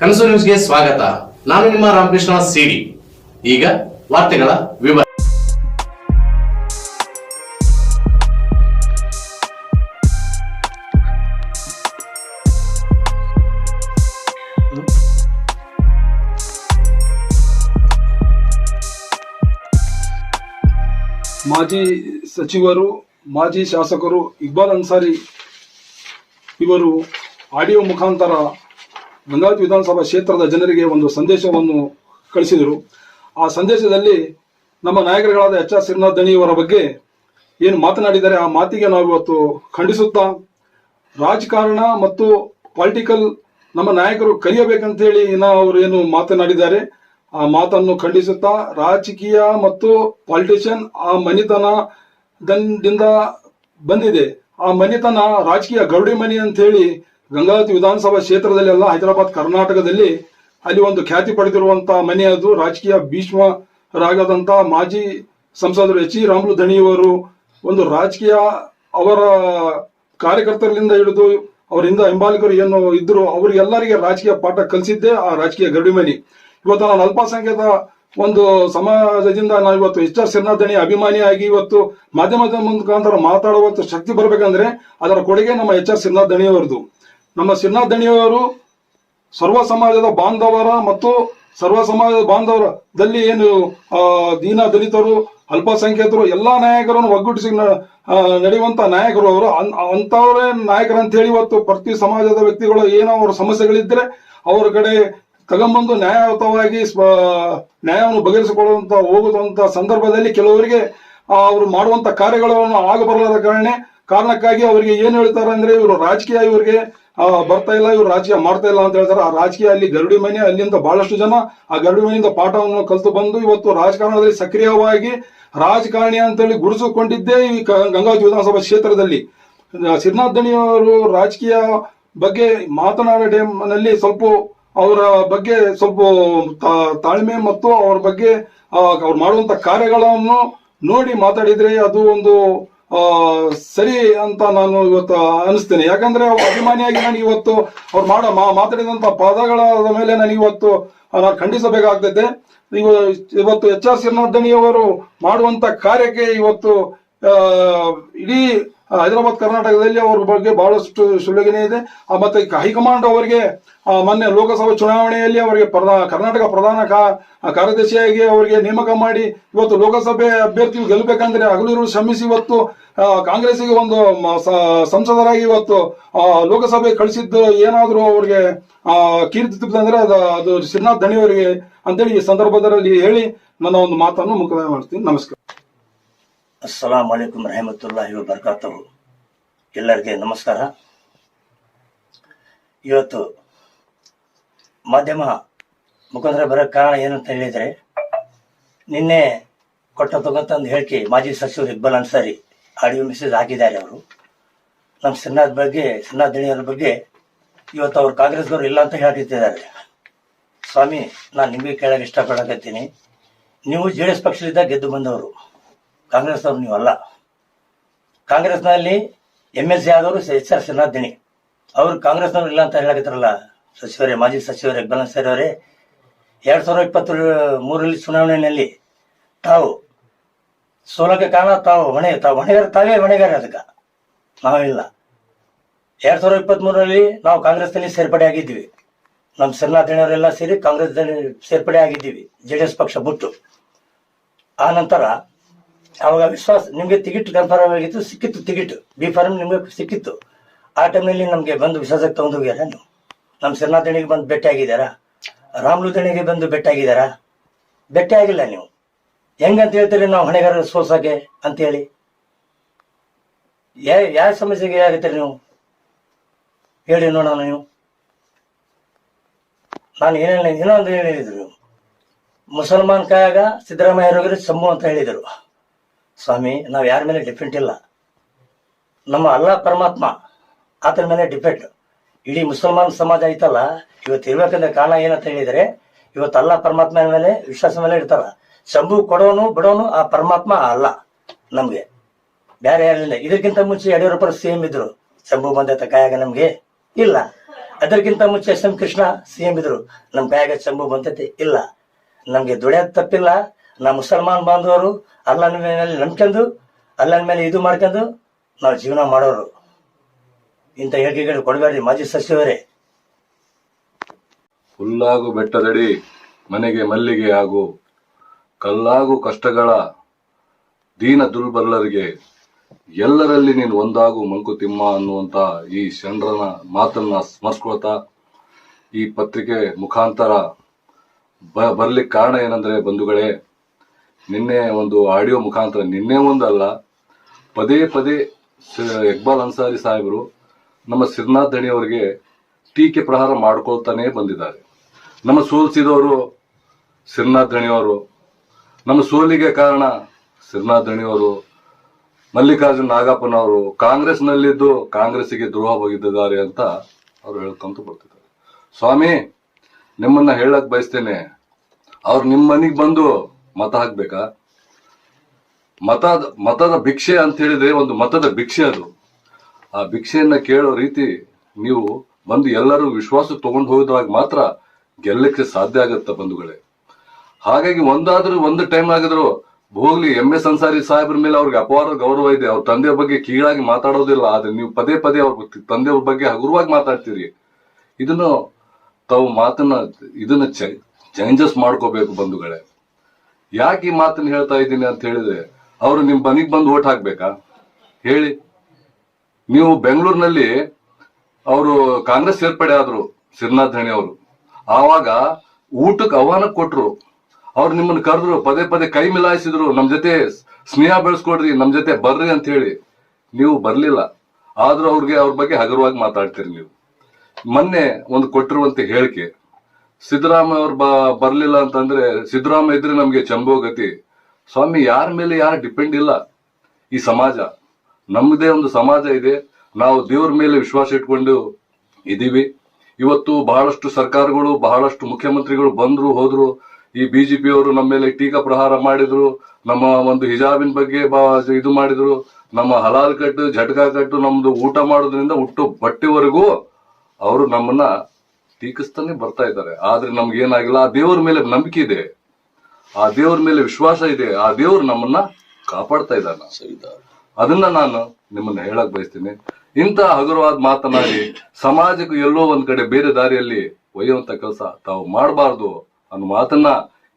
ಕನಸು ನ್ಯೂಸ್ಗೆ ಸ್ವಾಗತ. ನಾನು ನಿಮ್ಮ ರಾಮಕೃಷ್ಣ ಸಿಡಿ. ಈಗ ವಾರ್ತೆಗಳ ವಿವರ. ಮಾಜಿ ಸಚಿವರು, ಮಾಜಿ ಶಾಸಕರು ಇಕ್ಬಾಲ್ ಅನ್ಸಾರಿ ಇವರು ಆಡಿಯೋ ಮುಖಾಂತರ ಗಂಗಾವತಿ ವಿಧಾನಸಭಾ ಕ್ಷೇತ್ರದ ಜನರಿಗೆ ಒಂದು ಸಂದೇಶವನ್ನು ಕಳಿಸಿದರು. ಆ ಸಂದೇಶದಲ್ಲಿ ನಮ್ಮ ನಾಯಕರುಗಳಾದ ಎಚ್ ಆರ್ ಶ್ರೀನಾಥ್ ದಣಿಯವರ ಬಗ್ಗೆ ಏನು ಮಾತನಾಡಿದರೆ ಆ ಮಾತಿಗೆ ನಾವು ಇವತ್ತು ಖಂಡಿಸುತ್ತಾ ರಾಜಕಾರಣ ಮತ್ತು ಪೊಲಿಟಿಕಲ್ ನಮ್ಮ ನಾಯಕರು ಕಲಿಯಬೇಕಂತೇಳಿ ಹೇಳಿ ಅವರು ಏನು ಮಾತನಾಡಿದ್ದಾರೆ. ಆ ಮಾತನ್ನು ಖಂಡಿಸುತ್ತಾ ರಾಜಕೀಯ ಮತ್ತು ಪಾಲಿಟಿಷಿಯನ್ ಆ ಮನಿತನದಿಂದ ಬಂದಿದೆ. ಆ ಮನಿತನ ರಾಜಕೀಯ ಗೌಡಿ ಮನಿ ಅಂತ ಹೇಳಿ ಗಂಗಾವತಿ ವಿಧಾನಸಭಾ ಕ್ಷೇತ್ರದಲ್ಲಿ ಅಲ್ಲ ಹೈದರಾಬಾದ್ ಕರ್ನಾಟಕದಲ್ಲಿ ಅಲ್ಲಿ ಒಂದು ಖ್ಯಾತಿ ಪಡೆದಿರುವಂತ ಮನೆ ಅದು. ರಾಜಕೀಯ ಭೀಷ್ಮರಾಗದಂತ ಮಾಜಿ ಸಂಸದರು ಎಚ್ ಇ ರಾಮುಲು ದಣಿಯವರು ಒಂದು ರಾಜಕೀಯ ಅವರ ಕಾರ್ಯಕರ್ತರಿಂದ ಹಿಡಿದು ಅವರಿಂದ ಹಿಂಬಾಲಿಕರು ಏನು ಇದ್ರು ಅವರಿಗೆಲ್ಲರಿಗೆ ರಾಜಕೀಯ ಪಾಠ ಕಲಿಸಿದ್ದೆ ಆ ರಾಜಕೀಯ ಗಡಿಮನಿ ಇವತ್ತು ನಾನು ಅಲ್ಪಸಂಖ್ಯಾತ ಒಂದು ಸಮಾಜದಿಂದ ನಾವು ಇವತ್ತು ಎಚ್ ಆರ್ ಶ್ರೀನಾಥಣಿ ಅಭಿಮಾನಿಯಾಗಿ ಇವತ್ತು ಮಾಧ್ಯಮದ ಮುಖಾಂತರ ಮಾತಾಡುವಂತ ಶಕ್ತಿ ಬರಬೇಕಂದ್ರೆ ಅದರ ಕೊಡುಗೆ ನಮ್ಮ ಎಚ್ ಆರ್ ಶ್ರೀನಾಥ್ ದಣಿಯವರದು ನಮ್ಮ ಸಿನ್ನಾದಣಿಯವರು ದಣಿಯವರು ಸರ್ವ ಸಮಾಜದ ಬಾಂಧವರ ಮತ್ತು ಸರ್ವ ಸಮಾಜದ ಬಾಂಧವರದಲ್ಲಿ ಏನು ದೀನ ದಲಿತರು, ಅಲ್ಪಸಂಖ್ಯಾತರು, ಎಲ್ಲಾ ನಾಯಕರನ್ನು ಒಗ್ಗೂಡಿಸಿ ನಡೆಯುವಂತ ನಾಯಕರು ಅವರು. ಅಂತವರೇ ನಾಯಕರಂತ ಹೇಳಿ ಇವತ್ತು ಪ್ರತಿ ಸಮಾಜದ ವ್ಯಕ್ತಿಗಳು ಏನೋ ಅವರ ಸಮಸ್ಯೆಗಳಿದ್ರೆ ಅವರ ಕಡೆ ತಗೊಂಬಂದು ನ್ಯಾಯಯುತವಾಗಿ ನ್ಯಾಯವನ್ನು ಬಗೆಹರಿಸಿಕೊಳ್ಳುವಂತ, ಹೋಗುವಂತ ಸಂದರ್ಭದಲ್ಲಿ ಕೆಲವರಿಗೆ ಅವರು ಮಾಡುವಂತ ಕಾರ್ಯಗಳನ್ನು ಆಗಬರಲಾದ ಕಾರಣ, ಕಾರಣಕ್ಕಾಗಿ ಅವರಿಗೆ ಏನು ಹೇಳ್ತಾರೆ ಅಂದ್ರೆ ಇವರು ರಾಜಕೀಯ, ಇವರಿಗೆ ಬರ್ತಾ ಇಲ್ಲ, ಇವರು ರಾಜಕೀಯ ಮಾಡ್ತಾ ಇಲ್ಲ ಅಂತ ಹೇಳ್ತಾರೆ. ಆ ರಾಜಕೀಯ ಅಲ್ಲಿ ಗರುಡಿ ಮನೆ, ಅಲ್ಲಿಂದ ಬಹಳಷ್ಟು ಜನ ಆ ಗರುಡಿ ಮನೆಯಿಂದ ಪಾಠವನ್ನು ಕಲಿತು ಬಂದು ಇವತ್ತು ರಾಜಕಾರಣದಲ್ಲಿ ಸಕ್ರಿಯವಾಗಿ ರಾಜಕಾರಣಿ ಅಂತೇಳಿ ಗುರುಸಿಕೊಂಡಿದ್ದೇ ಈ ಗಂಗಾವತಿ ವಿಧಾನಸಭಾ ಕ್ಷೇತ್ರದಲ್ಲಿ. ಶ್ರೀನಾಥ್ ದಣಿಯವರು ರಾಜಕೀಯ ಬಗ್ಗೆ ಮಾತನಾಡೋ ಟೈಮ್ನಲ್ಲಿ ಸ್ವಲ್ಪ ಅವರ ಬಗ್ಗೆ ಸ್ವಲ್ಪ ತಾಳ್ಮೆ ಮತ್ತು ಅವರ ಬಗ್ಗೆ ಅವ್ರು ಮಾಡುವಂತ ಕಾರ್ಯಗಳನ್ನು ನೋಡಿ ಮಾತಾಡಿದ್ರೆ ಅದು ಒಂದು ಸರಿ ಅಂತ ನಾನು ಇವತ್ತು ಅನಿಸ್ತೇನೆ ಯಾಕಂದ್ರೆ ಅಭಿಮಾನಿಯಾಗಿ ನಾನು ಇವತ್ತು ಅವ್ರು ಮಾಡೋ ಮಾತಾಡಿದಂತ ಪದಗಳ ಮೇಲೆ ನಾನು ಇವತ್ತು ನಾನು ಖಂಡಿಸಬೇಕಾಗ್ತೈತೆ. ಇವ ಇವತ್ತು ಎಚ್ ಆರ್ ಸಿ ಅವರು ಮಾಡುವಂತ ಕಾರ್ಯಕ್ಕೆ ಇವತ್ತು ಇಡೀ ಹೈದರಾಬಾದ್, ಕರ್ನಾಟಕದಲ್ಲಿ ಅವ್ರ ಬಗ್ಗೆ ಬಹಳಷ್ಟು ಶ್ಲಾಘನೆ ಇದೆ. ಮತ್ತೆ ಹೈಕಮಾಂಡ್ ಅವರಿಗೆ ಮೊನ್ನೆ ಲೋಕಸಭಾ ಚುನಾವಣೆಯಲ್ಲಿ ಅವರಿಗೆ ಕರ್ನಾಟಕ ಪ್ರಧಾನ ಕಾರ್ಯದರ್ಶಿಯಾಗಿ ಅವರಿಗೆ ನೇಮಕ ಮಾಡಿ, ಇವತ್ತು ಲೋಕಸಭೆ ಅಭ್ಯರ್ಥಿ ಗೆಲ್ಲಬೇಕಂದ್ರೆ ಹಗಲಿರು ಶ್ರಮಿಸಿ ಇವತ್ತು ಕಾಂಗ್ರೆಸ್ಗೆ ಕಾಂಗ್ರೆಸ್ಸಿಗೆ ಒಂದು ಸಂಸದರಾಗಿ ಇವತ್ತು ಲೋಕಸಭೆ ಕಳಿಸಿದ್ದು ಏನಾದರೂ ಅವ್ರಿಗೆ ಕೀರ್ತಿ ತಪ್ಪಿದಂದ್ರೆ ಅದು ಅದು ಶ್ರೀನಾಥ್ ಧಣಿಯವರಿಗೆ ಅಂತೇಳಿ ಈ ಸಂದರ್ಭದಲ್ಲಿ ಹೇಳಿ ನನ್ನ ಒಂದು ಮಾತನ್ನು ಮುಕ್ತಾಯ ಮಾಡ್ತೀನಿ. ನಮಸ್ಕಾರ. ಅಸ್ಸಲಾಂ ಅಲೈಕುಮ್ ರಹಮತುಲ್ಲಾಹಿ ಬರ್ಕಾತವು ಎಲ್ಲರಿಗೆ ನಮಸ್ಕಾರ. ಇವತ್ತು ಮಾಧ್ಯಮ ಮುಖಾಂತರ ಬರೋ ಕಾರಣ ಏನಂತ ಹೇಳಿದ್ರೆ, ನಿನ್ನೆ ಕೊಟ್ಟತಕ್ಕಂಥ ಒಂದು ಹೇಳಿಕೆ ಮಾಜಿ ಸಚಿವರು ಇಕ್ಬಾಲ್ ಅನ್ಸಾರಿ ಆಡಿಯೋ ಮೆಸೇಜ್ ಹಾಕಿದ್ದಾರೆ ಅವರು. ನಮ್ಮ ಸಿನ್ನಾದ ಬಗ್ಗೆ ದಣಿಯವರ ಬಗ್ಗೆ ಇವತ್ತು ಅವರು ಕಾಂಗ್ರೆಸ್ನವರು ಇಲ್ಲ ಅಂತ ಹೇಳ್ತಿದ್ದಾರೆ. ಸ್ವಾಮಿ, ನಾನು ನಿಮಗೆ ಕೇಳಕ್ಕೆ ಇಷ್ಟಪಡಕತ್ತೀನಿ. ನೀವು ಜೆ ಡಿ ಎಸ್ ಪಕ್ಷದಿಂದ ಗೆದ್ದು ಬಂದವರು. ಕಾಂಗ್ರೆಸ್ನವ್ರು ನೀವು ಅಲ್ಲ ಕಾಂಗ್ರೆಸ್ನಲ್ಲಿ M S C H R Srinath ಅವರು ಅವ್ರು ಕಾಂಗ್ರೆಸ್ನವ್ರು ಇಲ್ಲ ಅಂತ ಹೇಳಕತ್ತಾರಲ್ಲ ಸಚಿವರೇ, ಮಾಜಿ ಸಚಿವರೇ ಅನ್ಸಾರಿ ಅವರೇ. ಎರಡ್ ಸಾವಿರದ ಇಪ್ಪತ್ತ ಮೂರರಲ್ಲಿ ಚುನಾವಣೆಯಲ್ಲಿ ತಾವು ಸೋಲಕ್ಕೆ ಕಾರಣ ತಾವು ಹೊಣೆ, ತಾವು ಹೊಣೆಗಾರ, ತಾವೇ ಹೊಣೆಗಾರ ಅದಕ್ಕೆ. ನಾವಿಲ್ಲ. ಎರಡ್ ಸಾವಿರದ ಇಪ್ಪತ್ತ್ ಮೂರರಲ್ಲಿ ನಾವು ಕಾಂಗ್ರೆಸ್ನಲ್ಲಿ ಸೇರ್ಪಡೆ ಆಗಿದ್ದೀವಿ. ನಮ್ಮ ಶ್ರೀನಾಥ್ ಅವರೆಲ್ಲ ಸೇರಿ ಕಾಂಗ್ರೆಸ್ ಸೇರ್ಪಡೆ ಆಗಿದ್ದೀವಿ, ಜೆ ಡಿ ಎಸ್ ಪಕ್ಷ ಬಿಟ್ಟು. ಆ ನಂತರ ಅವಾಗ ವಿಶ್ವಾಸ, ನಿಮಗೆ ಟಿಕೆಟ್ ಕನ್ಫರ್ಮ್ ಆಗಿತ್ತು, ಸಿಕ್ಕಿತ್ತು ಟಿಕೆಟ್ ಬಿ ಫಾರ್ಮ್ ನಿಮಗೆ ಸಿಕ್ಕಿತ್ತು. ಆ ಟೈಮ್ನಲ್ಲಿ ನಮಗೆ ಬಂದು ವಿಶ್ವಾಸಕ್ಕೆ ತಗೊಂಡು ಹೋಗ್ಯಾರ ನೀವು. ನಮ್ಮ ದಣಿಗೆ ಬಂದು ಭೇಟಿ ಆಗಿದ್ದಾರಾ? ರಾಮ್ಲು ದಣಿಗೆ ಬಂದು ಭೇಟಿ ಆಗಿದ್ದಾರಾ? ಭೇಟಿ ಆಗಿಲ್ಲ ನೀವು. ಹೆಂಗಂತ ಹೇಳ್ತೀರಿ ನಾವು ಹೊಣೆಗಾರ ಸೋಲ್ಸಕ್ಕೆ ಅಂತೇಳಿ? ಯಾ, ಯಾವ ಸಮಸ್ಯೆಗೆ ಆಗುತ್ತೀರಿ ನೀವು? ಹೇಳಿ ನೋಡೋಣ ನೀವು. ನಾನು ಏನೇನು ಇನ್ನೊಂದು ಹೇಳಿದ್ರು. ಮುಸಲ್ಮಾನ್ ಕಾಯಾಗ ಸಿದ್ದರಾಮಯ್ಯ ಸಮೂಹ ಅಂತ ಹೇಳಿದರು. ಸ್ವಾಮಿ, ನಾವು ಯಾರ ಮೇಲೆ ಡಿಪೆಂಡ್ ಇಲ್ಲ. ನಮ್ಮ ಅಲ್ಲ ಪರಮಾತ್ಮ, ಆತನ ಮೇಲೆ ಡಿಪೆಂಡ್ ಇಡೀ ಮುಸಲ್ಮಾನ್ ಸಮಾಜ ಐತಲ್ಲ, ಇವತ್ತು ಇರ್ಬೇಕಂದ್ರೆ ಕಾರಣ ಏನಂತ ಹೇಳಿದರೆ, ಇವತ್ತು ಅಲ್ಲ ಪರಮಾತ್ಮ ಮೇಲೆ, ವಿಶ್ವಾಸ ಮೇಲೆ ಇಡ್ತಾರ ಶಂಭು ಕೊಡೋನು, ಬಿಡೋನು ಆ ಪರಮಾತ್ಮ ಅಲ್ಲ ನಮ್ಗೆ. ಬೇರೆ ಯಾರಿಲ್ಲ. ಇದಕ್ಕಿಂತ ಮುಂಚೆ ಯಡಿಯೂರಪ್ಪ ಸಿ ಎಂ ಇದ್ರು. ಶಂಭು ಬಂದ ಕಾಯಾಗ ನಮ್ಗೆ ಇಲ್ಲ. ಅದಕ್ಕಿಂತ ಮುಂಚೆ ಎಸ್ ಎಂ ಕೃಷ್ಣ ಸಿಎಂ ಇದ್ರು. ನಮ್ ಕಾಯಾಗ ಶಂಭು ಬಂತೈತಿ ಇಲ್ಲ. ನಮ್ಗೆ ದುಡಿಯೋದ್ ತಪ್ಪಿಲ್ಲ. ನಾ ಮುಸಲ್ಮಾನ್ ಬಾಂಧವರು, ಅಲ್ಲನ ಮೇಲೆ ನಂಬ್ಕೊಂಡು ಅಲ್ಲನ ಮೇಲೆ ಇದು ಮಾಡ್ಕೊಂಡು ನಾವು ಜೀವನ ಮಾಡೋರು. ಇಂಥ ಹೇಳಿಕೆಗಳು ಕೊಡಬೇಡ್ರಿ ಮಾಜಿ ಸಚಿವರೇ. ಹುಲ್ಲಾಗು ಬೆಟ್ಟದಡಿ, ಮನೆಗೆ ಮಲ್ಲಿಗೆ ಆಗು. ಕಲ್ಲಾಗು ಕಷ್ಟಗಳ ದೀನ ದುರ್ಬಲರಿಗೆ ಎಲ್ಲರಲ್ಲಿ ನೀನು ಒಂದಾಗು ಮಂಕುತಿಮ್ಮ ಅನ್ನುವಂತ ಈ ಚಂದ್ರನ ಮಾತನ್ನ ಸ್ಮರಿಸ್ಕೊಳ್ತಾ ಈ ಪತ್ರಿಕೆ ಮುಖಾಂತರ ಬರ್ಲಿಕ್ಕೆ ಕಾರಣ ಏನಂದ್ರೆ ಬಂಧುಗಳೇ ನಿನ್ನೆ ಒಂದು ಆಡಿಯೋ ಮುಖಾಂತರ, ನಿನ್ನೆ ಒಂದಲ್ಲ, ಪದೇ ಪದೇ ಇಕ್ಬಾಲ್ ಅನ್ಸಾರಿ ಸಾಹೇಬರು ನಮ್ಮ ಸಿರ್ನಾಥ್ ದಣಿಯವರಿಗೆ ಟೀಕೆ ಪ್ರಹಾರ ಮಾಡ್ಕೊಳ್ತಾನೆ ಬಂದಿದ್ದಾರೆ. ನಮ್ಮ ಸೋಲ್ಸಿದವರು ಸಿರ್ನಾಥ್ ದಣಿಯವರು ನಮ್ಮ ಸೋಲಿಗೆ ಕಾರಣ ಸಿರ್ನಾಥ್ ದಣಿಯವರು ಮಲ್ಲಿಕಾರ್ಜುನ್ ನಾಗಪ್ಪನವರು ಕಾಂಗ್ರೆಸ್ನಲ್ಲಿದ್ದು ಕಾಂಗ್ರೆಸ್ಸಿಗೆ ದ್ರೋಹ ಬಗೆದಿದ್ದಾರೆ ಅಂತ ಅವರು ಹೇಳ್ಕೊಂತ ಬರ್ತಿದ್ದಾರೆ. ಸ್ವಾಮಿ, ನಿಮ್ಮನ್ನ ಹೇಳಕ್ ಬಯಸ್ತೇನೆ. ಅವ್ರು ನಿಮ್ಮ ಮನೆಗೆ ಬಂದು ಮತ ಹಾಕ್ಬೇಕಾ? ಮತದ ಮತದ ಭಿಕ್ಷೆ ಅಂತ ಹೇಳಿದ್ರೆ ಒಂದು ಮತದ ಭಿಕ್ಷೆ ಅದು. ಆ ಭಿಕ್ಷೆಯನ್ನ ಕೇಳೋ ರೀತಿ ನೀವು ಬಂದು ಎಲ್ಲರೂ ವಿಶ್ವಾಸ ತಗೊಂಡು ಹೋದಾಗ ಮಾತ್ರ ಗೆಲ್ಲಕ್ಕೆ ಸಾಧ್ಯ ಆಗತ್ತ ಬಂಧುಗಳೇ. ಹಾಗಾಗಿ ಒಂದಾದ್ರೂ ಒಂದು ಟೈಮ್ ಆಗಿದ್ರು ಹೋಗ್ಲಿ ಎಂ ಎಸ್ ಅನ್ಸಾರಿ ಸಾಹೇಬ್ರ ಮೇಲೆ ಅವ್ರಿಗೆ ಅಪಾರ ಗೌರವ ಇದೆ. ಅವ್ರ ತಂದೆಯ ಬಗ್ಗೆ ಕೀಳಾಗಿ ಮಾತಾಡೋದಿಲ್ಲ. ಆದ್ರೆ ನೀವು ಪದೇ ಪದೇ ಅವ್ರ ತಂದೆಯವ್ರ ಬಗ್ಗೆ ಹಗುರವಾಗಿ ಮಾತಾಡ್ತೀರಿ. ಇದನ್ನು ತಾವು ಮಾತನ್ನ, ಇದನ್ನ ಚೇಂಜಸ್ ಮಾಡ್ಕೋಬೇಕು ಬಂಧುಗಳೇ. ಯಾಕೆ ಈ ಮಾತನ್ನ ಹೇಳ್ತಾ ಇದ್ದೀನಿ ಅಂತ ಹೇಳಿದ್ರೆ, ಅವರು ನಿಮ್ ಮನೆಗ್ ಬಂದು ಓಟ್ ಹಾಕ್ಬೇಕಾ? ಹೇಳಿ. ನೀವು ಬೆಂಗಳೂರಿನಲ್ಲಿ ಅವರು ಕಾಂಗ್ರೆಸ್ ಸೇರ್ಪಡೆ ಆದ್ರು, ಸಿರ್ನಾಥ್ ಧಣಿ ಅವರು. ಆವಾಗ ಊಟಕ್ಕೆ ಆಹ್ವಾನ ಕೊಟ್ರು. ಅವ್ರು ನಿಮ್ಮನ್ನ ಕರೆದ್ರು, ಪದೇ ಪದೇ ಕೈ ಮಿಲಾಯಿಸಿದ್ರು, ನಮ್ ಜೊತೆ ಸ್ನೇಹ ಬೆಳೆಸ್ಕೊಡ್ರಿ, ನಮ್ ಜೊತೆ ಬರ್ರಿ ಅಂತ ಹೇಳಿ. ನೀವು ಬರ್ಲಿಲ್ಲ. ಆದ್ರೂ ಅವ್ರಿಗೆ ಅವ್ರ ಬಗ್ಗೆ ಹಗುರವಾಗಿ ಮಾತಾಡ್ತೀರಿ ನೀವು. ಮೊನ್ನೆ ಒಂದು ಕೊಟ್ಟಿರುವಂತ ಹೇಳಿಕೆ ಸಿದ್ದರಾಮಯ್ಯ ಅವ್ರು ಬರ್ಲಿಲ್ಲ ಅಂತಂದ್ರೆ ಸಿದ್ದರಾಮಯ್ಯ ಇದ್ರೆ ನಮ್ಗೆ ಗತಿ. ಸ್ವಾಮಿ, ಯಾರ ಮೇಲೆ ಯಾರು ಡಿಪೆಂಡ್ ಇಲ್ಲ ಈ ಸಮಾಜ. ನಮ್ಮದೇ ಒಂದು ಸಮಾಜ ಇದೆ. ನಾವು ದೇವ್ರ ಮೇಲೆ ವಿಶ್ವಾಸ ಇಟ್ಕೊಂಡು ಇದೀವಿ. ಇವತ್ತು ಬಹಳಷ್ಟು ಸರ್ಕಾರಗಳು, ಬಹಳಷ್ಟು ಮುಖ್ಯಮಂತ್ರಿಗಳು ಬಂದ್ರು, ಹೋದ್ರು. ಈ ಬಿಜೆಪಿ ಅವರು ನಮ್ಮ ಮೇಲೆ ಟೀಕಾ ಪ್ರಹಾರ ಮಾಡಿದ್ರು. ನಮ್ಮ ಒಂದು ಹಿಜಾಬಿನ ಬಗ್ಗೆ ಇದು ಮಾಡಿದ್ರು. ನಮ್ಮ ಹಲಾಲ್ ಕಟ್ಟು, ಝಟ್ಕಾ ಕಟ್ಟು ನಮ್ದು ಊಟ ಮಾಡೋದ್ರಿಂದ ಹುಟ್ಟು ಬಟ್ಟೆವರೆಗೂ ಅವರು ನಮ್ಮನ್ನ ಟೀಕಿಸ್ತಾನೆ ಬರ್ತಾ ಇದ್ದಾರೆ. ಆದ್ರೆ ನಮ್ಗೆ ಏನಾಗಿಲ್ಲ ಆ ದೇವರ ಮೇಲೆ ನಂಬಿಕೆ ಇದೆ. ಆ ದೇವರ ಮೇಲೆ ವಿಶ್ವಾಸ ಇದೆ. ಆ ದೇವ್ರು ನಮ್ಮನ್ನ ಕಾಪಾಡ್ತಾ ಇದ್ದಾನ. ಅದನ್ನ ನಾನು ನಿಮ್ಮನ್ನ ಹೇಳಕ್ ಬಯಸ್ತೀನಿ. ಇಂತ ಹಗುರವಾದ ಮಾತನಾಡಿ, ಸಮಾಜಕ್ಕೂ ಎಲ್ಲೋ ಒಂದ್ ಕಡೆ ಬೇರೆ ದಾರಿಯಲ್ಲಿ ಒಯ್ಯುವಂತ ಕೆಲಸ ತಾವು ಮಾಡಬಾರ್ದು ಅನ್ನೋ ಮಾತನ್ನ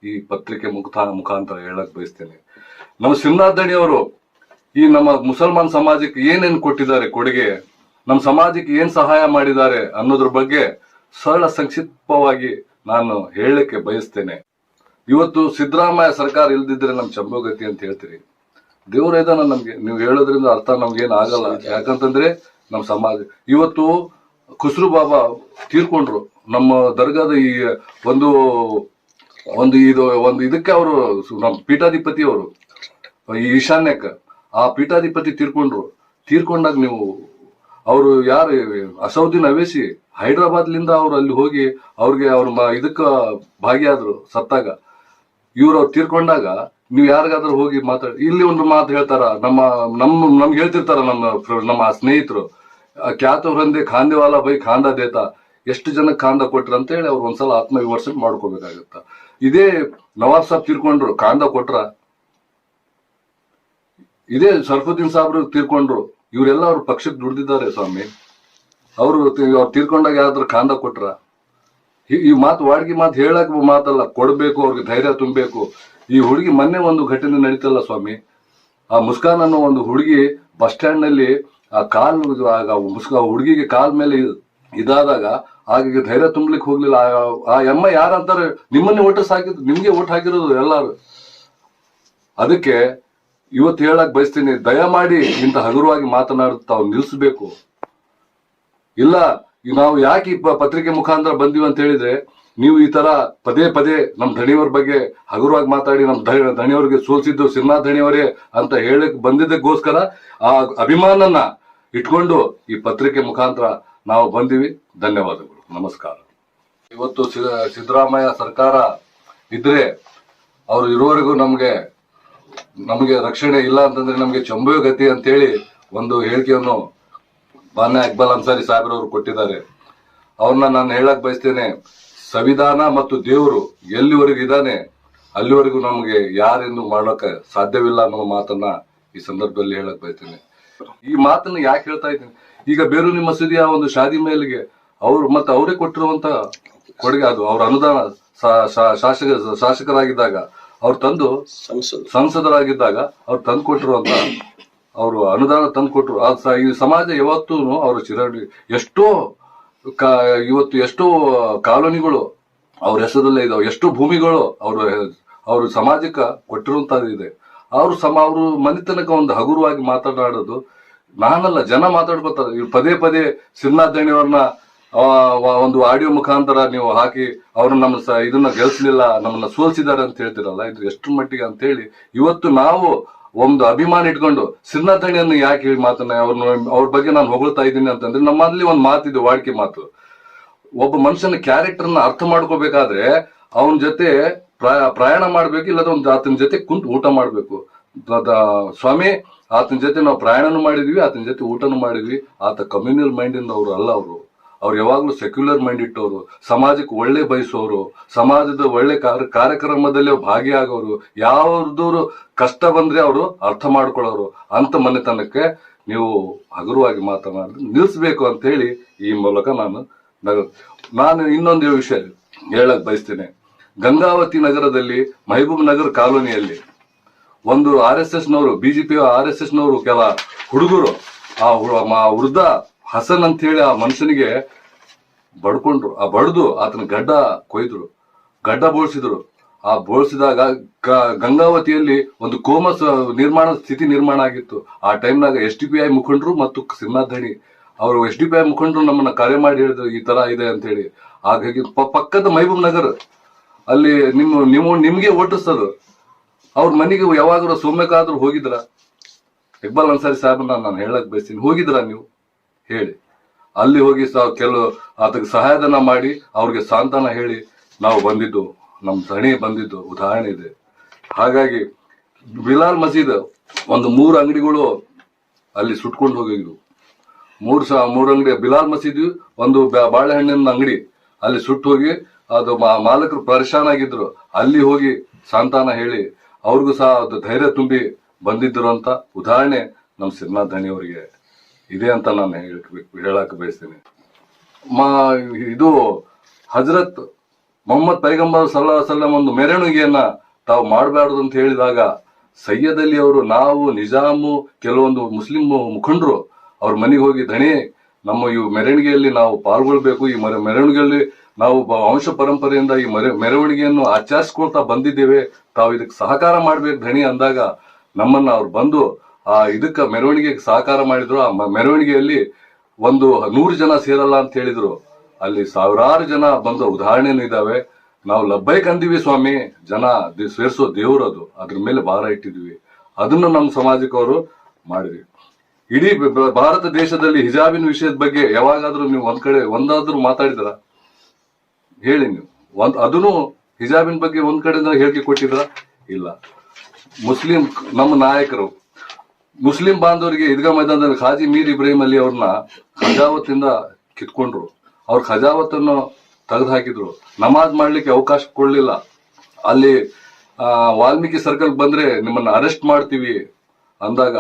ಈ ಪತ್ರಿಕೆ ಮುಖ ಮುಖಾಂತರ ಹೇಳಕ್ ಬಯಸ್ತೇನೆ. ನಮ್ಮ ಶಿವನಾಥ್ ದಣಿ ಅವರು ಈ ನಮ್ಮ ಮುಸಲ್ಮಾನ್ ಸಮಾಜಕ್ಕೆ ಏನೇನ್ ಕೊಟ್ಟಿದ್ದಾರೆ ಕೊಡುಗೆ, ನಮ್ಮ ಸಮಾಜಕ್ಕೆ ಏನ್ ಸಹಾಯ ಮಾಡಿದ್ದಾರೆ ಅನ್ನೋದ್ರ ಬಗ್ಗೆ ಸರಳ ಸಂಕ್ಷಿಪ್ತವಾಗಿ ನಾನು ಹೇಳಲಿಕ್ಕೆ ಬಯಸ್ತೇನೆ. ಇವತ್ತು ಸಿದ್ದರಾಮಯ್ಯ ಸರ್ಕಾರ ಇಲ್ದಿದ್ರೆ ನಮ್ ಚಂಬೋಗತಿ ಅಂತ ಹೇಳ್ತೀರಿ. ದೇವ್ರ ಇದನ್ನ ನಮ್ಗೆ ನೀವು ಹೇಳೋದ್ರಿಂದ ಅರ್ಥ ನಮ್ಗೇನು ಆಗಲ್ಲ. ಯಾಕಂತಂದ್ರೆ ನಮ್ ಸಮಾಜ ಇವತ್ತು ಖುಸ್ರು ಬಾಬಾ ತೀರ್ಕೊಂಡ್ರು. ನಮ್ಮ ದರ್ಗಾದ ಈ ಒಂದು ಒಂದು ಇದು, ಒಂದು ಇದಕ್ಕೆ ಅವರು ನಮ್ಮ ಪೀಠಾಧಿಪತಿ ಅವರು, ಈ ಈಶಾನ್ಯಕ್ಕೆ ಆ ಪೀಠಾಧಿಪತಿ ತೀರ್ಕೊಂಡ್ರು. ತೀರ್ಕೊಂಡಾಗ ನೀವು, ಅವರು ಯಾರು, ಅಸೌದ್ದೀನ್ ಅವೇಸಿ ಹೈದರಾಬಾದ್ಲಿಂದ ಅವ್ರು ಅಲ್ಲಿ ಹೋಗಿ ಅವ್ರಿಗೆ ಅವ್ರ ಇದಕ್ಕ ಭಾಗಿಯಾದ್ರು ಸತ್ತಾಗ. ಇವ್ರು ಅವ್ರು ತೀರ್ಕೊಂಡಾಗ ನೀವು ಯಾರಿಗಾದ್ರೂ ಹೋಗಿ ಮಾತಾಡಿ ಇಲ್ಲಿ ಒಂದು ಮಾತು ಹೇಳ್ತಾರ, ನಮ್ಮ ನಮ್ಮ ನಮ್ಗೆ ಹೇಳ್ತಿರ್ತಾರ ನಮ್ಮ ನಮ್ಮ ಸ್ನೇಹಿತರು. ಖ್ಯಾತ ಹೊಂದೆ ಖಾಂದೇವಾಲ ಬೈ ಖಾಂದ ದೇತ, ಎಷ್ಟು ಜನಕ್ಕೆ ಖಾಂದ ಕೊಟ್ರ ಅಂತ ಹೇಳಿ ಅವ್ರು ಒಂದ್ಸಲ ಆತ್ಮವಿಮರ್ಶೆ ಮಾಡ್ಕೋಬೇಕಾಗತ್ತ. ಇದೇ ನವಾಬ್ ಸಾಬ್ ತೀರ್ಕೊಂಡ್ರು, ಖಾಂದ ಕೊಟ್ರ. ಇದೇ ಸರ್ಫುದ್ದೀನ್ ಸಾಬ್ರು ತೀರ್ಕೊಂಡ್ರು, ಇವರೆಲ್ಲ ಅವ್ರ ಪಕ್ಷಕ್ಕೆ ದುಡ್ದಿದ್ದಾರೆ ಸ್ವಾಮಿ. ಅವರು ಅವ್ರು ತೀರ್ಕೊಂಡಾಗ ಯಾರಾದ್ರೂ ಕಾಂದ ಕೊಟ್ರ? ಈ- ಮಾತು ವಾಡಿಗೆ ಮಾತು ಹೇಳಕ್ ಮಾತಲ್ಲ, ಕೊಡ್ಬೇಕು, ಅವ್ರಿಗೆ ಧೈರ್ಯ ತುಂಬಬೇಕು. ಈ ಹುಡುಗಿ ಮೊನ್ನೆ ಒಂದು ಘಟನೆ ನಡೀತಲ್ಲ ಸ್ವಾಮಿ. ಆ ಮುಸ್ಕಾನ್ ಅನ್ನೋ ಒಂದು ಹುಡುಗಿ ಬಸ್ ಸ್ಟ್ಯಾಂಡ್ನಲ್ಲಿ ಆ ಕಾಲ್ ಮುಸ್ಕಾ ಹುಡುಗಿಗೆ ಕಾಲ್ ಮೇಲೆ ಇದ್- ಇದಾದಾಗ ಆಗ ಧೈರ್ಯ ತುಂಬಲಿಕ್ಕೆ ಹೋಗ್ಲಿಲ್ಲ. ಆ- ಎಮ್ಮ ಯಾರಂತಾರೆ? ನಿಮ್ಮನ್ನೇ ಓಟ್ ಹಾಕಿದ್ ನಿಮ್ಗೆ ಓಟ್ ಹಾಕಿರೋದು ಎಲ್ಲಾರು. ಅದಕ್ಕೆ ಇವತ್ತು ಹೇಳಕ್ ಬಯಸ್ತೀನಿ, ದಯಮಾಡಿ ಇಂಥ ಹಗುರವಾಗಿ ಮಾತನಾಡುತ್ತಾ ನಿಲ್ಲಿಸಬೇಕು ಇಲ್ಲ, ನಾವು ಯಾಕೆ ಈ ಪತ್ರಿಕೆ ಮುಖಾಂತರ ಬಂದಿವಿ ಅಂತ ಹೇಳಿದ್ರೆ, ನೀವು ಈ ತರ ಪದೇ ಪದೇ ನಮ್ ಧಣಿಯವ್ರ ಬಗ್ಗೆ ಹಗುರವಾಗಿ ಮಾತಾಡಿ ನಮ್ಮ ದಣಿಯವ್ರಿಗೆ ಸೋಲ್ಸಿದ್ದು ಸಿನ್ಹಾ ಧಣಿಯವರೇ ಅಂತ ಹೇಳಕ್ ಬಂದಿದ್ದಕ್ಕೋಸ್ಕರ ಆ ಅಭಿಮಾನನ ಇಟ್ಕೊಂಡು ಈ ಪತ್ರಿಕೆ ಮುಖಾಂತರ ನಾವು ಬಂದಿವಿ. ಧನ್ಯವಾದಗಳು. ನಮಸ್ಕಾರ. ಇವತ್ತು ಸಿದ್ದರಾಮಯ್ಯ ಸರ್ಕಾರ ಇದ್ರೆ ಅವರು ಇರುವವರೆಗೂ ನಮ್ಗೆ, ನಮಗೆ ರಕ್ಷಣೆ ಇಲ್ಲ ಅಂತಂದ್ರೆ ನಮಗೆ ಚಂಬು ಗತಿ ಅಂತೇಳಿ ಒಂದು ಹೇಳಿಕೆಯನ್ನು ಮಾನ್ಯ ಅಕ್ಬಲ್ ಅನ್ಸಾರಿ ಸಾಹೇಬ್ರವರು ಕೊಟ್ಟಿದ್ದಾರೆ. ಅವ್ರನ್ನ ನಾನು ಹೇಳಕ್ ಬಯಸ್ತೇನೆ ಸಂವಿಧಾನ ಮತ್ತು ದೇವರು ಎಲ್ಲಿವರೆಗೂ ಇದ್ದಾನೆ ಅಲ್ಲಿವರೆಗೂ ನಮಗೆ ಯಾರೆಂದು ಮಾಡೋಕೆ ಸಾಧ್ಯವಿಲ್ಲ ಅನ್ನೋ ಮಾತನ್ನ ಈ ಸಂದರ್ಭದಲ್ಲಿ ಹೇಳಕ್ ಬಯಸ್ತೇನೆ. ಈ ಮಾತನ್ನ ಯಾಕೆ ಹೇಳ್ತಾ ಇದ್ದೀನಿ? ಈಗ ಬೇರೂರಿ ಮಸೀದಿಯ ಒಂದು ಶಾದಿ ಮೇಲಿಗೆ ಅವ್ರು ಮತ್ತೆ ಅವರೇ ಕೊಟ್ಟಿರುವಂತ ಕೊಡುಗೆ ಅದು ಅವ್ರ ಅನುದಾನ ಶಾಸಕ ಶಾಸಕರಾಗಿದ್ದಾಗ ಅವ್ರು ತಂದು ಸಂಸದರಾಗಿದ್ದಾಗ ಅವ್ರು ತಂದು ಕೊಟ್ಟಿರುವಂತ ಅವರು ಅನುದಾನ ತಂದು ಕೊಟ್ಟರು ಆ ಈ ಸಮಾಜ ಯಾವತ್ತೂ ಅವರು ಚಿರಾಡಿ ಎಷ್ಟೋ ಕಾ- ಇವತ್ತು ಎಷ್ಟೋ ಕಾಲೋನಿಗಳು ಅವ್ರ ಹೆಸರಲ್ಲೇ ಇದಾವೆ. ಎಷ್ಟೋ ಭೂಮಿಗಳು ಅವರು ಅವರು ಸಮಾಜಕ್ಕೆ ಕೊಟ್ಟಿರುವಂತದ್ದಿದೆ ಅವರು ಸಮ, ಅವರು ಮನೆತನಕ ಒಂದು ಹಗುರವಾಗಿ ಮಾತನಾಡೋದು. ನಾನಲ್ಲ, ಜನ ಮಾತಾಡ್ಕೊತಾರೆ. ಇವ್ರು ಪದೇ ಪದೇ ಸಿದ್ನಾಥ್ ದಣಿಯವ್ರನ್ನ ಒಂದು ಆಡಿಯೋ ಮುಖಾಂತರ ನೀವು ಹಾಕಿ ಅವ್ರನ್ನ ನಮ್ಮ ಇದನ್ನ ಗೆಲ್ಸಲಿಲ್ಲ, ನಮ್ಮನ್ನ ಸೋಲ್ಸಿದ್ದಾರೆ ಅಂತ ಹೇಳ್ತಿರಲ್ಲ? ಇದು ಎಷ್ಟು ಮಟ್ಟಿಗೆ ಅಂತ ಹೇಳಿ ಇವತ್ತು ನಾವು ಒಂದು ಅಭಿಮಾನ ಇಟ್ಕೊಂಡು ಸಿರ್ನಾಥಣಿಯನ್ನು ಯಾಕೆ ಹೇಳಿ ಮಾತನ್ನ ಅವ್ರನ್ನ ಅವ್ರ ಬಗ್ಗೆ ನಾನು ಹೊಗಳ್ತಾ ಇದ್ದೀನಿ ಅಂತಂದ್ರೆ ನಮ್ಮಲ್ಲಿ ಒಂದು ಮಾತಿದೆ, ವಾಡಿಕೆ ಮಾತು. ಒಬ್ಬ ಮನುಷ್ಯನ ನ ಅರ್ಥ ಮಾಡ್ಕೋಬೇಕಾದ್ರೆ ಅವನ ಜೊತೆ ಪ್ರಯ- ಪ್ರಯಾಣ ಮಾಡ್ಬೇಕು ಇಲ್ಲದ ಒಂದು ಆತನ ಜೊತೆ ಕುಂತು ಊಟ ಮಾಡ್ಬೇಕು. ಸ್ವಾಮಿ, ಆತನ ಜೊತೆ ನಾವು ಪ್ರಯಾಣನೂ ಮಾಡಿದ್ವಿ, ಆತನ ಜೊತೆ ಊಟನೂ ಮಾಡಿದ್ವಿ. ಆತ ಕಮ್ಯುನಲ್ ಮೈಂಡ್ ಇಂದ ಅವರು ಅಲ್ಲ ಅವರು. ಅವ್ರು ಯಾವಾಗ್ಲೂ ಸೆಕ್ಯುಲರ್ ಮೈಂಡ್ ಇಟ್ಟವರು ಸಮಾಜಕ್ಕೆ ಒಳ್ಳೆ ಬಯಸೋರು, ಸಮಾಜದ ಒಳ್ಳೆ ಕಾರ್ಯ ಕಾರ್ಯಕ್ರಮದಲ್ಲಿ ಭಾಗಿಯಾಗೋರು ಯಾವ್ದವ್ರು ಕಷ್ಟ ಬಂದ್ರೆ ಅವರು ಅರ್ಥ ಮಾಡ್ಕೊಳ್ಳೋರು ಅಂತ ಮನೆತನಕ್ಕೆ ನೀವು ಹಗುರವಾಗಿ ಮಾತನಾಡಿದ್ರೆ ನಿಲ್ಲಿಸ್ಬೇಕು ಅಂತ ಹೇಳಿ ಈ ಮೂಲಕ ನಾನು ನಾನು ಇನ್ನೊಂದು ವಿಷಯ ಹೇಳಕ್ ಬಯಸ್ತೇನೆ. ಗಂಗಾವತಿ ನಗರದಲ್ಲಿ ಮಹಬೂಬ್ ನಗರ್ ಕಾಲೋನಿಯಲ್ಲಿ ಒಂದು ಆರ್ ಎಸ್ ಎಸ್ ನವರು ಬಿಜೆಪಿ ಆರ್ ಎಸ್ ಎಸ್ ನವರು ಕೆಲ ಹುಡುಗರು ಆ ವೃದ್ಧ ಹಸನ್ ಅಂತ ಹೇಳಿ ಆ ಮನುಷ್ಯನಿಗೆ ಬಡ್ಕೊಂಡ್ರು. ಆ ಬಡ್ದು ಆತನ ಗಡ್ಡ ಕೊಯ್ದ್ರು. ಗಡ್ಡ ಬೋಳ್ಸಿದ್ರು. ಆ ಬೋಳ್ಸಿದಾಗ ಗಂಗಾವತಿಯಲ್ಲಿ ಒಂದು ಕೋಮ ನಿರ್ಮಾಣ, ಸ್ಥಿತಿ ನಿರ್ಮಾಣ ಆಗಿತ್ತು. ಆ ಟೈಮ್ನಾಗ ಎಸ್ ಡಿ ಪಿ ಐ ಮುಖಂಡರು ಮತ್ತು ಸಿಂಹಾಧಣಿ ಅವರು ಎಸ್ ಡಿ ಪಿ ಐ ಮುಖಂಡರು ನಮ್ಮನ್ನ ಕರೆ ಮಾಡಿ ಹೇಳಿದ್ರು, ಈ ತರ ಇದೆ ಅಂತ ಹೇಳಿ. ಹಾಗಾಗಿ ಪಕ್ಕದ ಮೈಬೂಬ್ ನಗರ್. ಅಲ್ಲಿ ನಿಮ್ಮ ನಿಮ್ಮ, ನಿಮ್ಗೆ ಓಟಿಸ್ತದು ಅವ್ರ ಮನೆಗೆ ಯಾವಾಗಾದ್ರೂ ಸೌಮ್ಯಕ್ಕಾದ್ರೂ ಹೋಗಿದ್ರ? ಇಕ್ಬಾಲ್ ಅನ್ಸಾರಿ ಸಾಹೇಬನ್ನ ನಾನು ಹೇಳಕ್ ಬಯಸ್ತೀನಿ. ಹೋಗಿದ್ರ ನೀವು? ಹೇಳಿ. ಅಲ್ಲಿ ಹೋಗಿ ಸಹ ಕೆಲವು ಅದಕ್ಕೆ ಸಹಾಯಧನ ಮಾಡಿ ಅವ್ರಿಗೆ ಸಾಂತ್ವನ ಹೇಳಿ ನಾವು ಬಂದಿದ್ದು, ನಮ್ಮ ಧಣಿ ಬಂದಿದ್ದು ಉದಾಹರಣೆ ಇದೆ. ಹಾಗಾಗಿ ಬಿಲಾಲ್ ಮಸೀದ್ ಒಂದು ಮೂರು ಅಂಗಡಿಗಳು ಅಲ್ಲಿ ಸುಟ್ಕೊಂಡು ಹೋಗಿದ್ರು. ಮೂರು ಸಹ ಮೂರು ಅಂಗಡಿ, ಬಿಲಾಲ್ ಮಸೀದಿ ಒಂದು ಬಾಳೆಹಣ್ಣಿನ ಅಂಗಡಿ ಅಲ್ಲಿ ಸುಟ್ಟು ಹೋಗಿ ಅದು ಮಾಲಕರು ಪರೇಶಾನ್ ಆಗಿದ್ರು. ಅಲ್ಲಿ ಹೋಗಿ ಸಾಂತಾನ ಹೇಳಿ ಅವ್ರಿಗೂ ಸಹ ಅದು ಧೈರ್ಯ ತುಂಬಿ ಬಂದಿದ್ರು ಅಂತ ಉದಾಹರಣೆ ನಮ್ಮ ಸಿರ್ನಾಥ್ ಧಣಿ ಅವರಿಗೆ. ಇದೆ ಅಂತ ನಾನು ಹೇಳಕ್ ಹೇಳಕ್ ಬಯಸ್ತೀನಿ. ಮಾ, ಇದು ಹಜರತ್ ಮೊಹಮ್ಮದ್ ಪೈಗಂಬರ್ ಸಲ್ಲಾ ಸಲ್ಲಂ ಒಂದು ಮೆರವಣಿಗೆಯನ್ನ ತಾವು ಮಾಡಬಾರ್ದು ಅಂತ ಹೇಳಿದಾಗ ಸೈಯದ್ ಅಲಿ ಅವರು ನಾವು, ನಿಜಾಮು, ಕೆಲವೊಂದು ಮುಸ್ಲಿಂ ಮುಖಂಡರು ಅವ್ರ ಮನೆಗೆ ಹೋಗಿ ದಣಿ, ನಮ್ಮ ಈ ಮೆರವಣಿಗೆಯಲ್ಲಿ ನಾವು ಪಾಲ್ಗೊಳ್ಬೇಕು, ಈ ಮರ, ಮೆರವಣಿಗೆಯಲ್ಲಿ ನಾವು ವಂಶ ಪರಂಪರೆಯಿಂದ ಈ ಮೆರ- ಮೆರವಣಿಗೆಯನ್ನು ಆಚರಿಸ್ಕೊಳ್ತಾ ಬಂದಿದ್ದೇವೆ, ತಾವು ಇದಕ್ಕೆ ಸಹಕಾರ ಮಾಡ್ಬೇಕು ಧಣಿ ಅಂದಾಗ ನಮ್ಮನ್ನ ಅವ್ರು ಬಂದು ಆ, ಇದಕ್ಕ ಮೆರವಣಿಗೆ ಸಹಕಾರ ಮಾಡಿದ್ರು. ಆ ಮೆರವಣಿಗೆಯಲ್ಲಿ ಒಂದು ನೂರು ಜನ ಸೇರಲ್ಲ ಅಂತ ಹೇಳಿದ್ರು. ಅಲ್ಲಿ ಸಾವಿರಾರು ಜನ ಬಂದ ಉದಾಹರಣೆನೂ ಇದಾವೆ. ನಾವು ಲಬ್ಬೈಕ್ ಅಂದಿವಿ ಸ್ವಾಮಿ, ಜನ ಸೇರಿಸೋ ಅದು. ಅದ್ರ ಮೇಲೆ ಭಾರ ಇಟ್ಟಿದ್ವಿ. ಅದನ್ನು ನಮ್ಮ ಸಮಾಜಕ್ಕವರು ಮಾಡಿದ್ವಿ ಇಡೀ ಭಾರತ ದೇಶದಲ್ಲಿ ಹಿಜಾಬಿನ ವಿಷಯದ ಬಗ್ಗೆ ಯಾವಾಗಾದ್ರೂ ನೀವು ಒಂದ್ ಕಡೆ ಒಂದಾದ್ರೂ ಮಾತಾಡಿದ್ರ? ಹೇಳಿ ನೀವು. ಒಂದ್ ಅದನ್ನು ಹಿಜಾಬಿನ ಬಗ್ಗೆ ಒಂದ್ ಕಡೆಯಿಂದ ಹೇಳಿಕೆ ಕೊಟ್ಟಿದ್ರ? ಇಲ್ಲ. ಮುಸ್ಲಿಂ ನಮ್ಮ ನಾಯಕರು ಮುಸ್ಲಿಂ ಬಾಂಧವರಿಗೆ ಈದ್ಗಾ ಮೈದಾನದಲ್ಲಿ ಖಾಜಿ ಮೀರ್ ಇಬ್ರಾಹಿಂ ಅಲಿ ಅವ್ರನ್ನ ಖಜಾವತ್ತಿಂದ ಕಿತ್ಕೊಂಡ್ರು. ಅವ್ರ ಖಜಾವತ್ತನ್ನು ತೆಗೆದು ಹಾಕಿದ್ರು ನಮಾಜ್ ಮಾಡ್ಲಿಕ್ಕೆ ಅವಕಾಶ ಕೊಡ್ಲಿಲ್ಲ. ಅಲ್ಲಿ ಆ, ವಾಲ್ಮೀಕಿ ಸರ್ಕಲ್ ಬಂದ್ರೆ ನಿಮ್ಮನ್ನ ಅರೆಸ್ಟ್ ಮಾಡ್ತೀವಿ ಅಂದಾಗ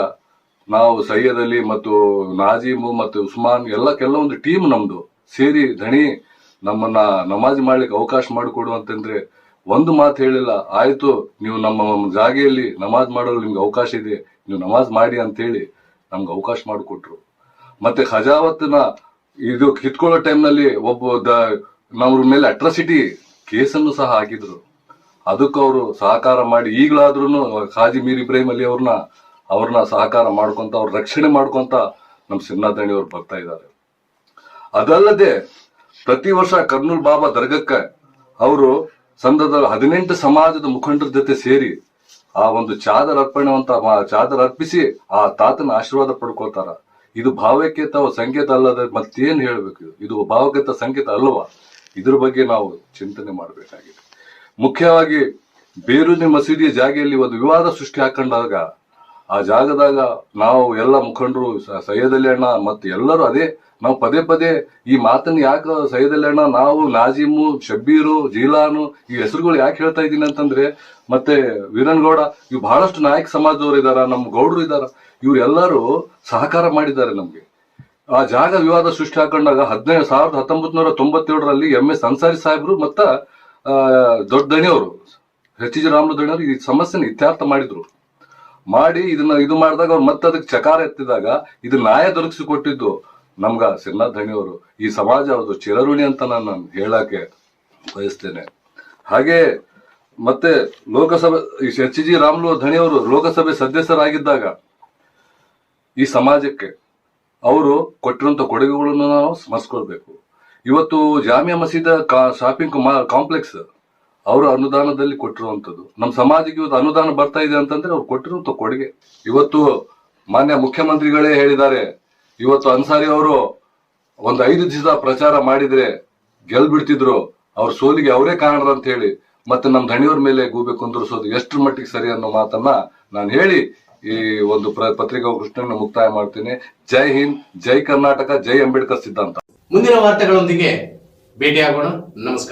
ನಾವು ಸೈಯದ್ ಅಲಿ ಮತ್ತು ನಾಜೀಮು ಮತ್ತು ಉಸ್ಮಾನ್ ಎಲ್ಲ ಕೆಲವೊಂದು ಟೀಮ್ ನಮ್ದು ಸೇರಿ ಧಣಿ ನಮ್ಮನ್ನ ನಮಾಜ್ ಮಾಡ್ಲಿಕ್ಕೆ ಅವಕಾಶ ಮಾಡಿಕೊಡು ಅಂತಂದ್ರೆ ಒಂದು ಮಾತು ಹೇಳಿಲ್ಲ, ಆಯ್ತು, ನೀವು ನಮ್ಮ ಜಾಗೆಯಲ್ಲಿ ನಮಾಜ್ ಮಾಡಲು ನಿಮ್ಗೆ ಅವಕಾಶ ಇದೆ, ನೀವು ನಮಾಜ್ ಮಾಡಿ ಅಂತ ಹೇಳಿ ನಮ್ಗೆ ಅವಕಾಶ ಮಾಡಿಕೊಟ್ರು. ಮತ್ತೆ ಖಜಾವತ್ನ ಇದು ಕಿತ್ಕೊಳ್ಳೋ ಟೈಮ್ನಲ್ಲಿ ಒಬ್ಬ ದ- ಮೇಲೆ ಅಟ್ರಾಸಿಟಿ ಕೇಸನ್ನು ಸಹ ಹಾಕಿದ್ರು. ಅದಕ್ಕೆ ಅವರು ಸಹಕಾರ ಮಾಡಿ ಈಗಲಾದ್ರೂ ಖಾಜಿ ಮೀರ್ ಇಬ್ರಾಹಿಂ ಅಲಿ ಅವ್ರನ್ನ ಅವ್ರನ್ನ ಸಹಕಾರ ಮಾಡ್ಕೊಂತ, ಅವ್ರ ರಕ್ಷಣೆ ಮಾಡ್ಕೊಂತ ನಮ್ ಸಿನ್ನಾದಣಿ ಅವ್ರು ಬರ್ತಾ ಇದ್ದಾರೆ. ಅದಲ್ಲದೆ ಪ್ರತಿ ವರ್ಷ ಕರ್ನೂಲ್ ಬಾಬಾ ದರ್ಗಕ್ಕೆ ಅವರು ಸಂದರ್ಭದಲ್ಲಿ ಹದಿನೆಂಟು ಸಮಾಜದ ಮುಖಂಡರ ಜೊತೆ ಸೇರಿ ಆ ಒಂದು ಚಾದರ್ ಅರ್ಪಣೆವಂತ ಚಾದರ್ ಅರ್ಪಿಸಿ ಆ ತಾತನ ಆಶೀರ್ವಾದ ಪಡ್ಕೊಳ್ತಾರ. ಇದು ಭಾವೈಕ್ಯತ ಸಂಕೇತ ಅಲ್ಲದ ಮತ್ತೇನ್ ಹೇಳ್ಬೇಕು ಇದು? ಭಾವೈಕ್ಯತ ಸಂಕೇತ ಅಲ್ವಾ? ಇದ್ರ ಬಗ್ಗೆ ನಾವು ಚಿಂತನೆ ಮಾಡಬೇಕಾಗಿದೆ. ಮುಖ್ಯವಾಗಿ ಬೇರೂರಿನ ಮಸೀದಿಯ ಜಾಗೆಯಲ್ಲಿ ಒಂದು ವಿವಾದ ಸೃಷ್ಟಿ ಹಾಕೊಂಡಾಗ ಆ ಜಾಗದಾಗ ನಾವು ಎಲ್ಲ ಮುಖಂಡರು ಸೈಯದ್ ಅಲಿ ಅಣ್ಣ ಮತ್ತೆ ಎಲ್ಲರೂ ಅದೇ ನಾವು ಪದೇ ಪದೇ ಈ ಮಾತನ್ನ ಯಾಕೆ ಸಹ್ಯದಲ್ಲಿ ಅಣ್ಣ, ನಾವು ನಾಜಿಮು, ಶಬ್ಬೀರು, ಜೀಲಾನು ಈ ಹೆಸರುಗಳು ಯಾಕೆ ಹೇಳ್ತಾ ಇದ್ದೀನಿ ಅಂತಂದ್ರೆ ಮತ್ತೆ ವೀರನ್ಗೌಡ ಇವ್ ಬಹಳಷ್ಟು ನಾಯಕ ಸಮಾಜದವರು ಇದಾರ ನಮ್ಮ ಗೌಡರು ಇದಾರ ಇವರೆಲ್ಲರೂ ಸಹಕಾರ ಮಾಡಿದ್ದಾರೆ ನಮ್ಗೆ. ಆ ಜಾಗ ವಿವಾದ ಸೃಷ್ಟಿ ಹಾಕೊಂಡಾಗ ಹದಿನೈದು ಸಾವಿರದ ಹತ್ತೊಂಬತ್ ನೂರ ತೊಂಬತ್ತೇಳರಲ್ಲಿ ಎಂ. ಎಸ್. ಅನ್ಸಾರಿ ಸಾಹೇಬ್ರು ಮತ್ತ ದೊಡ್ಡ ದಣಿಯವರು ಎಚ್. ಜಿ. ಈ ಸಮಸ್ಯೆನ ಇತ್ಯರ್ಥ ಮಾಡಿದ್ರು. ಮಾಡಿ ಇದನ್ನ ಇದು ಮಾಡಿದಾಗ ಅವ್ರು ಮತ್ತೆ ಅದಕ್ಕೆ ಚಕಾರ ಎತ್ತಿದಾಗ ಇದು ನ್ಯಾಯ ದೊರಕಿಸಿ ಕೊಟ್ಟಿದ್ದು ನಮ್ಗ ಸಿನ್ನಾಥ್ ಧಣಿಯವರು ಈ ಸಮಾಜ ಅವ್ರದ್ದು ಚಿರಋಣಿ ಅಂತ ನಾನು ಹೇಳಕ್ಕೆ ಬಯಸ್ತೇನೆ. ಹಾಗೆ ಮತ್ತೆ ಲೋಕಸಭೆ ಎಚ್ ಜಿ ರಾಮ್ಲು ಧಣಿಯವರು ಲೋಕಸಭೆ ಸದಸ್ಯರಾಗಿದ್ದಾಗ ಈ ಸಮಾಜಕ್ಕೆ ಅವರು ಕೊಟ್ಟಿರುವಂತ ಕೊಡುಗೆಗಳನ್ನು ನಾವು ಸ್ಮರಿಸ್ಕೊಳ್ಬೇಕು. ಇವತ್ತು ಜಾಮಿಯಾ ಮಸೀದ ಶಾಪಿಂಗ್ ಕಾಂಪ್ಲೆಕ್ಸ್ ಅವರ ಅನುದಾನದಲ್ಲಿ ಕೊಟ್ಟಿರುವಂತದ್ದು ನಮ್ಮ ಸಮಾಜಕ್ಕೆ ಇವತ್ತು ಅನುದಾನ ಬರ್ತಾ ಇದೆ ಅಂತಂದ್ರೆ ಅವ್ರು ಕೊಟ್ಟಿರುವಂತ ಕೊಡುಗೆ. ಇವತ್ತು ಮಾನ್ಯ ಮುಖ್ಯಮಂತ್ರಿಗಳೇ ಹೇಳಿದ್ದಾರೆ, ಇವತ್ತು ಅನ್ಸಾರಿ ಅವರು ಒಂದು ಐದು ದಿವಸ ಪ್ರಚಾರ ಮಾಡಿದ್ರೆ ಗೆಲ್ಬಿಡ್ತಿದ್ರು. ಅವ್ರ ಸೋಲಿಗೆ ಅವರೇ ಕಾರಣರು ಅಂತ ಹೇಳಿ, ಮತ್ತೆ ನಮ್ಮ ದಣಿಯವ್ರ ಮೇಲೆ ಗೂಬೆ ಕುಂದರ್ಸೋದು ಎಷ್ಟು ಮಟ್ಟಿಗೆ ಸರಿ ಅನ್ನೋ ಮಾತನ್ನ ನಾನು ಹೇಳಿ ಈ ಒಂದು ಪತ್ರಿಕಾ ಕೃಷ್ಣನ ಮುಕ್ತಾಯ ಮಾಡ್ತೀನಿ. ಜೈ ಹಿಂದ್, ಜೈ ಕರ್ನಾಟಕ, ಜೈ ಅಂಬೇಡ್ಕರ್ ಸಿದ್ಧಾಂತ. ಮುಂದಿನ ವಾರ್ತೆಗಳೊಂದಿಗೆ ಭೇಟಿಯಾಗೋಣ. ನಮಸ್ಕಾರ.